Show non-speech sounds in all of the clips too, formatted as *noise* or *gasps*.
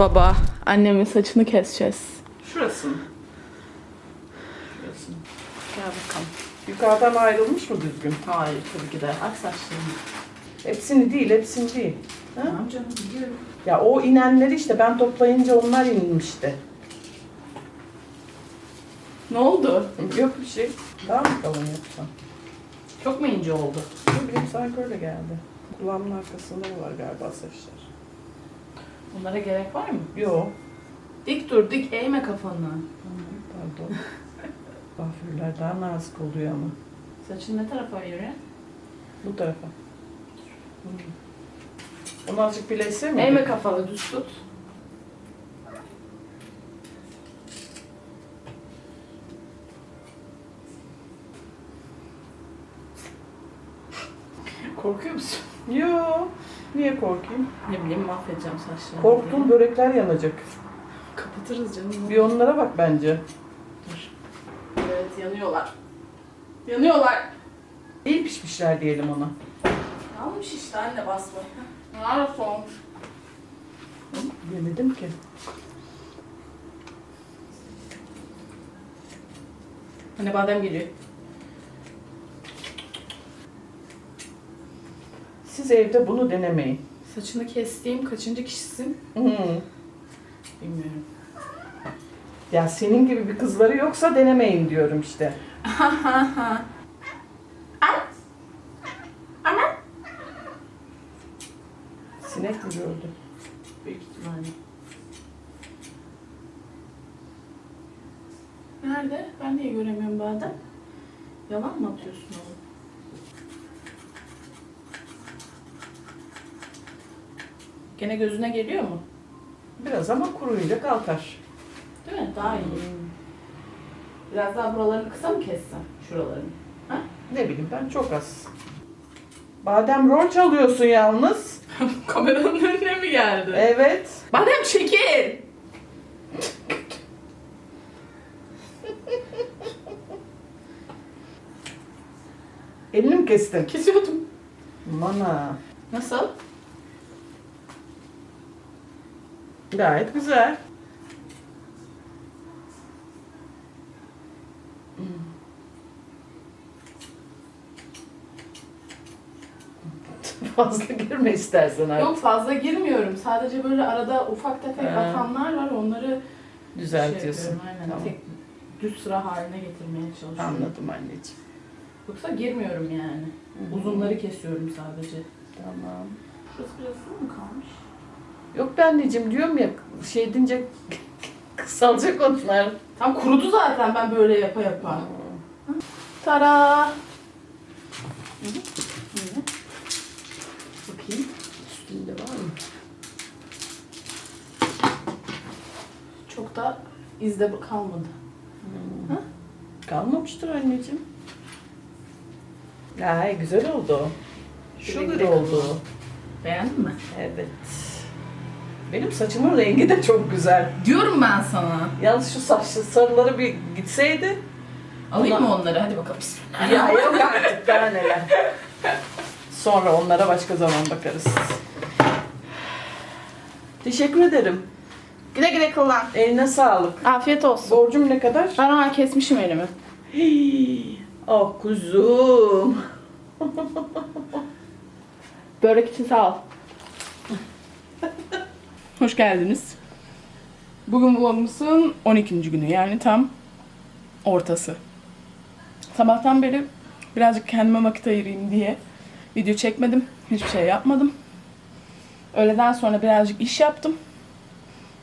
baba. Annemin saçını keseceğiz. Şurası mı? Şurası mı? Gel bakalım. Yukarıdan ayrılmış mı düzgün? Hayır tabii ki de. Ak saçlarını. Hepsini değil, hepsini değil. Ha? Tamam canım biliyorum. Ya o inenleri işte ben toplayınca onlar inmişti. Ne oldu? Yok bir şey. Daha mı kalın yapsam? Çok mu ince oldu? Ne bileyim sanki öyle geldi. Kulağımın arkasında mı var galiba saçlar? Bunlara gerek var mı? Yok. Dik dur, dik eğme kafanı. Pardon. *laughs* Kuaförler daha nazik oluyor ama. Saçın ne tarafa yürü? Bu tarafa. Onu azıcık bilese mi? Eğme kafanı, düz tut. Korkuyor musun? *laughs* Yok. Niye korkayım? Ne bileyim mahvedeceğim saçlarını. Korktuğum börekler yanacak. Kapatırız canım. Bir onlara bak bence. Evet yanıyorlar. Yanıyorlar. İyi pişmişler diyelim ona. Yanmış işte anne basma. Nerede olmuş? Yemedim ki. Hani badem geliyor. Siz evde bunu denemeyin. Saçını kestiğim kaçıncı kişisin? Hı. Bilmiyorum. Ya senin gibi bir kızları yoksa denemeyin diyorum işte. Sinek mi gördü? Büyük ihtimalle. Nerede? Ben niye göremiyorum badem? Yalan mı atıyorsun oğlum? Gene gözüne geliyor mu? Biraz ama kuruyunca kalkar. Değil mi? Daha iyi. Biraz daha buralarını kısa mı kessem? Şuralarını. Ne bileyim ben çok az. Badem rol çalıyorsun yalnız. *laughs* Kameranın önüne mi geldi? Evet. Badem çekil! Elini mi kestin? Kesiyordum. Mana. Nasıl? Gayet güzel. *laughs* Fazla girme istersen artık. Yok fazla girmiyorum. Sadece böyle arada ufak tefek He. atanlar var. Onları Düzeltiyorsun. Şey aynen. Tamam. Tek düz sıra haline getirmeye çalışıyorum. Anladım anneciğim. Yoksa girmiyorum yani. Uzunları kesiyorum sadece. Tamam. Şurası biraz mu kalmış? Yok be anneciğim diyorum ya şey deyince *laughs* kısalacak onlar. Tam kurudu zaten ben böyle yapa yapa. Tara! Bakayım. Üstünde var mı? Çok da izde kalmadı. Kalmamıştır anneciğim. Ay güzel oldu. Sugar güle oldu. Beğendin mi? Evet. Benim saçımın rengi de çok güzel. Diyorum ben sana. Yalnız şu saçlı sarıları bir gitseydi. Alayım mı onları? Hadi bakalım. Bismillah. Ya yok artık daha neler. Sonra onlara başka zaman bakarız. Teşekkür ederim. Güle güle kullan. Eline sağlık. Afiyet olsun. Borcum ne kadar? Ben ha kesmişim elimi. Hii, *gasps* Oh kuzum. Börek için sağ ol. *laughs* Hoş geldiniz. Bugün vlogumuzun 12. günü yani tam ortası. Sabahtan beri birazcık kendime vakit ayırayım diye video çekmedim. Hiçbir şey yapmadım. Öğleden sonra birazcık iş yaptım.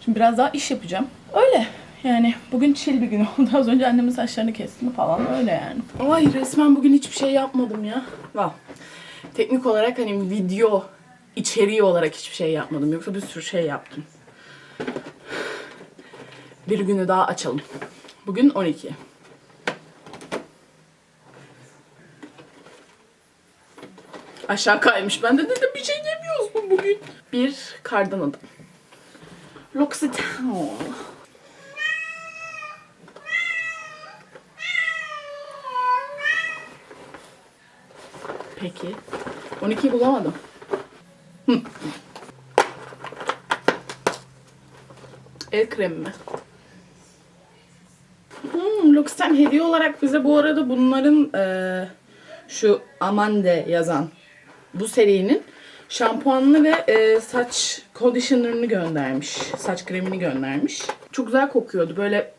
Şimdi biraz daha iş yapacağım. Öyle. Yani bugün chill bir gün *laughs* oldu. Az önce annemin saçlarını kestim falan öyle yani. Ay resmen bugün hiçbir şey yapmadım ya. Wow. Teknik olarak hani video içeriği olarak hiçbir şey yapmadım. Yoksa bir sürü şey yaptım. Bir günü daha açalım. Bugün 12. Aşağı kaymış. Ben de dedim bir şey yemiyoruz mu bugün? Bir kardan adam. L'Occitane. Peki. 12'yi bulamadım. El kremi mi? Hmm, Lux'ten hediye olarak bize bu arada bunların eee, şu Amande yazan bu serinin şampuanını ve eee, saç conditioner'ını göndermiş. Saç kremini göndermiş. Çok güzel kokuyordu. Böyle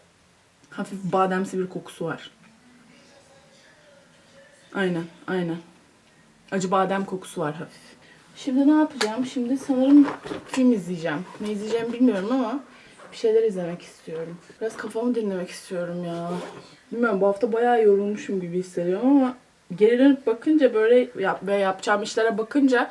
hafif bademsi bir kokusu var. Aynen, aynen. Acı badem kokusu var hafif. Şimdi ne yapacağım? Şimdi sanırım film izleyeceğim. Ne izleyeceğimi bilmiyorum ama bir şeyler izlemek istiyorum. Biraz kafamı dinlemek istiyorum ya. Bilmiyorum bu hafta bayağı yorulmuşum gibi hissediyorum ama geri dönüp bakınca böyle yap ve yapacağım işlere bakınca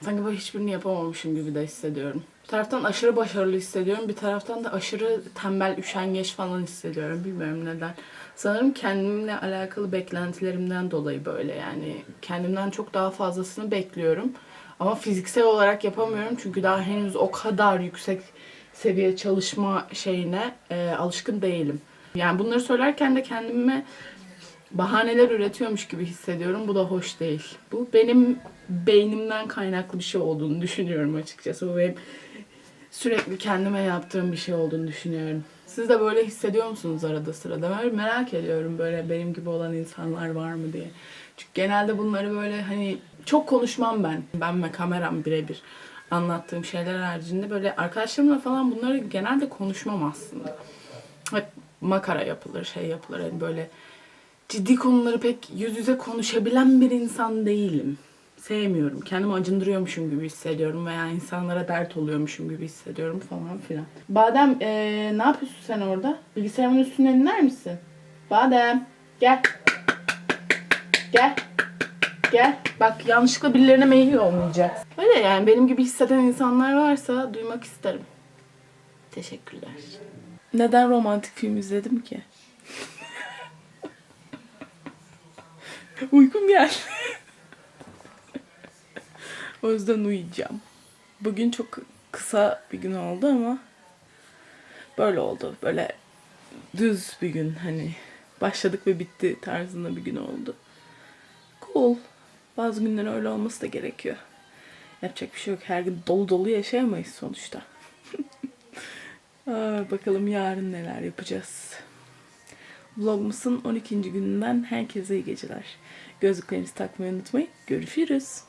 sanki böyle hiçbirini yapamamışım gibi de hissediyorum. Bir taraftan aşırı başarılı hissediyorum. Bir taraftan da aşırı tembel, üşengeç falan hissediyorum. Bilmiyorum neden. Sanırım kendimle alakalı beklentilerimden dolayı böyle yani. Kendimden çok daha fazlasını bekliyorum. Ama fiziksel olarak yapamıyorum çünkü daha henüz o kadar yüksek seviye çalışma şeyine e, alışkın değilim. Yani bunları söylerken de kendime bahaneler üretiyormuş gibi hissediyorum. Bu da hoş değil. Bu benim beynimden kaynaklı bir şey olduğunu düşünüyorum açıkçası. Bu benim sürekli kendime yaptığım bir şey olduğunu düşünüyorum. Siz de böyle hissediyor musunuz arada sırada? Ben merak ediyorum böyle benim gibi olan insanlar var mı diye. Çünkü genelde bunları böyle hani çok konuşmam ben. Ben ve kameram birebir anlattığım şeyler haricinde böyle arkadaşlarımla falan bunları genelde konuşmam aslında. Hep makara yapılır, şey yapılır. Hani böyle ciddi konuları pek yüz yüze konuşabilen bir insan değilim. Sevmiyorum. Kendimi acındırıyormuşum gibi hissediyorum veya insanlara dert oluyormuşum gibi hissediyorum falan filan. Badem ee, ne yapıyorsun sen orada? Bilgisayarımın üstüne iner misin? Badem gel. Gel. Gel. Bak yanlışlıkla birilerine mail olmayacak. Öyle yani benim gibi hisseden insanlar varsa duymak isterim. Teşekkürler. Neden romantik film izledim ki? Uykum geldi. o yüzden uyuyacağım. Bugün çok kısa bir gün oldu ama böyle oldu. Böyle düz bir gün hani başladık ve bitti tarzında bir gün oldu. Cool. Bazı günler öyle olması da gerekiyor. Yapacak bir şey yok. Her gün dolu dolu yaşayamayız sonuçta. *laughs* Aa, bakalım yarın neler yapacağız. Vlogumuzun 12. gününden herkese iyi geceler. Gözlüklerinizi takmayı unutmayın. Görüşürüz.